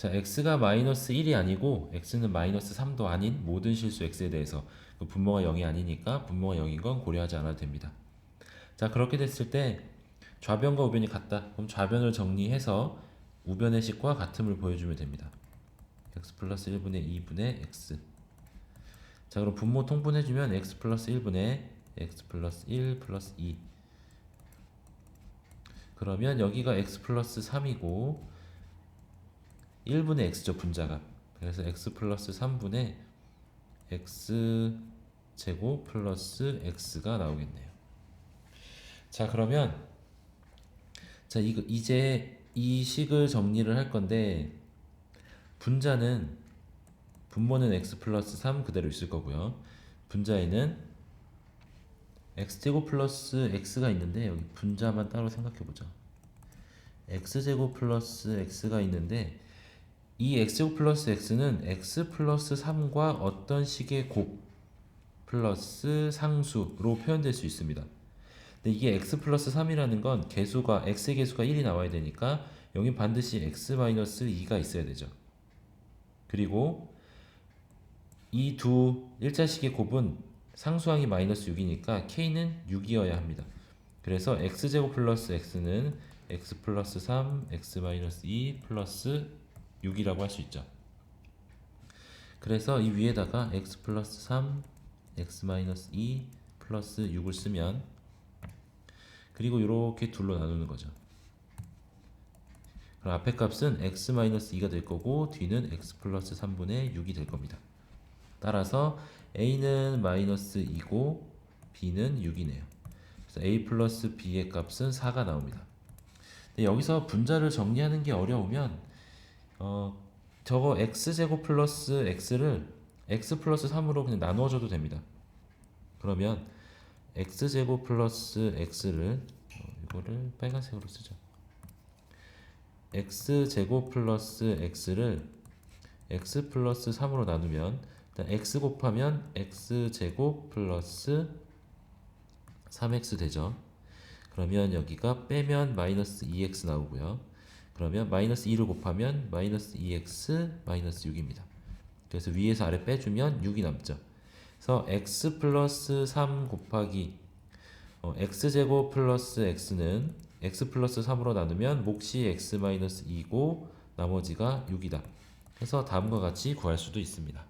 자, x가 마이너스 1이 아니고 x는 마이너스 3도 아닌 모든 실수 x에 대해서 그 분모가 0이 아니니까 분모가 0인 건 고려하지 않아도 됩니다. 자, 그렇게 됐을 때 좌변과 우변이 같다. 그럼 좌변을 정리해서 우변의 식과 같음을 보여주면 됩니다. x 플러스 1분의 2분의 x 자 그럼 분모 통분해주면 x 플러스 1분의 x 플러스 1 플러스 2 그러면 여기가 x 플러스 3이고 1분의 x죠 분자가 그래서 x 플러스 3분의 x 제곱 플러스 x가 나오겠네요 자 그러면 자 이거 이제 이 식을 정리를 할 건데 분자는 분모는 x 플러스 3 그대로 있을 거고요. 분자에는 x제곱 플러스 x가 있는데 여기 분자만 따로 생각해 보죠. x제곱 플러스 x가 있는데 이 x제곱 플러스 x는 x 플러스 3과 어떤 식의 곱 플러스 상수로 표현될 수 있습니다. 근데 이게 x 플러스 3이라는 건 개수가 x의 개수가 1이 나와야 되니까 여기 반드시 x 마이너스 2가 있어야 되죠. 그리고 이 두 일자식의 곱은 상수항이 마이너스 6이니까 k는 6이어야 합니다. 그래서 x제곱 플러스 x는 x 플러스 3, x 마이너스 2 플러스 6이라고 할 수 있죠. 그래서 이 위에다가 x 플러스 3, x 마이너스 2 플러스 6을 쓰면 그리고 이렇게 둘로 나누는 거죠. 그럼 앞에 값은 x 마이너스 2가 될 거고 뒤는 x 플러스 3분의 6이 될 겁니다. 따라서 a는 마이너스 2고 b는 6이네요. 그래서 a 플러스 b의 값은 4가 나옵니다. 근데 여기서 분자를 정리하는 게 어려우면 어, 저거 x 제곱 플러스 x를 x 플러스 3으로 그냥 나누어줘도 됩니다. 그러면 x 제곱 플러스 x를 어, 이거를 빨간색으로 쓰죠. x 제곱 플러스 x를 x 플러스 3으로 나누면 일단 x 곱하면 x 제곱 플러스 3x 되죠. 그러면 여기가 빼면 마이너스 2x 나오고요. 그러면 마이너스 2를 곱하면 마이너스 2x 마이너스 6입니다. 그래서 위에서 아래 빼주면 6이 남죠. 그래서 x 플러스 3 곱하기 어, x제곱 플러스 x는 x 플러스 3으로 나누면 몫이 x 마이너스 2고 나머지가 6이다. 해서 다음과 같이 구할 수도 있습니다.